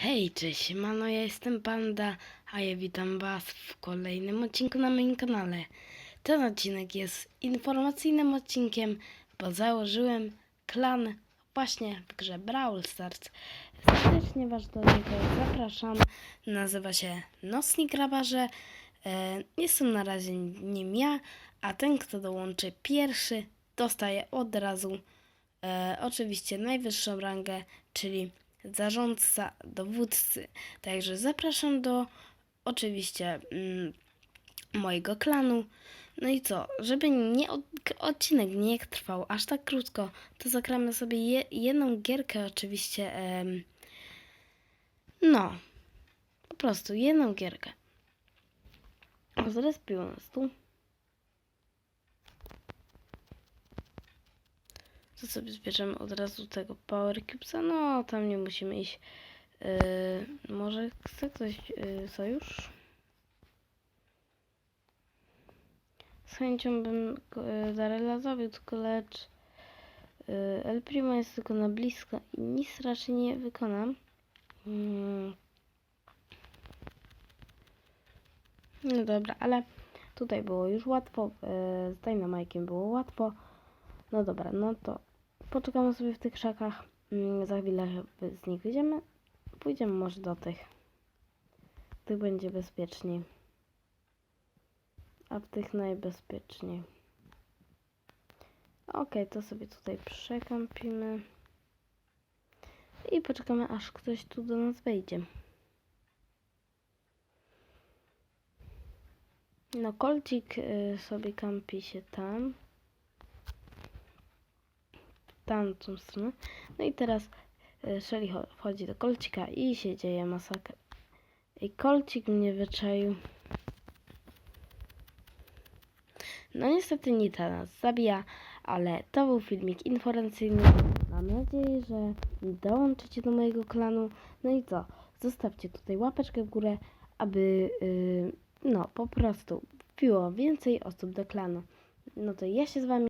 Hej, cześć, mano, ja jestem Panda, a ja witam Was w kolejnym odcinku na moim kanale. Ten odcinek jest informacyjnym odcinkiem, bo założyłem klan właśnie w grze Brawl Stars. Serdecznie Was do niego zapraszam. Nazywa się Nocni Grabarze. E, jestem na razie nim ja, a ten, kto dołączy pierwszy, dostaje od razu e, oczywiście najwyższą rangę, czyli zarządca, dowódcy. Także zapraszam do oczywiście mm, mojego klanu. No i co, żeby nie od, odcinek nie trwał aż tak krótko, to zagramy sobie je, jedną gierkę oczywiście. em, no, po prostu jedną gierkę. Zrespiło nas. To sobie zbierzemy od razu tego Power Cubesa. No, tam nie musimy iść. Yy, może chce ktoś yy, sojusz? Z chęcią bym yy, Darela zawiódł, tylko lecz yy, El Primo jest tylko na blisko i nic raczej nie wykonam. Mm. No dobra, ale tutaj było już łatwo. Yy, z Dynamike'iem było łatwo. No dobra, no to poczekamy sobie w tych krzakach. Mm, Za chwilę z nich wyjdziemy. Pójdziemy może do tych. Tych będzie bezpieczniej. A w tych najbezpieczniej. Okej, to sobie tutaj przekampimy. I poczekamy aż ktoś tu do nas wejdzie. No, kolcik y, sobie kampi się tam tamtą stronę. No i teraz y, Shelly cho- wchodzi do kolcika i się dzieje masakra. I kolcik mnie wyczaił. No niestety Nita nas zabija, ale to był filmik informacyjny. Mam nadzieję, że dołączycie do mojego klanu. No i co? Zostawcie tutaj łapeczkę w górę, aby y, no po prostu wbiło więcej osób do klanu. No to ja się z wami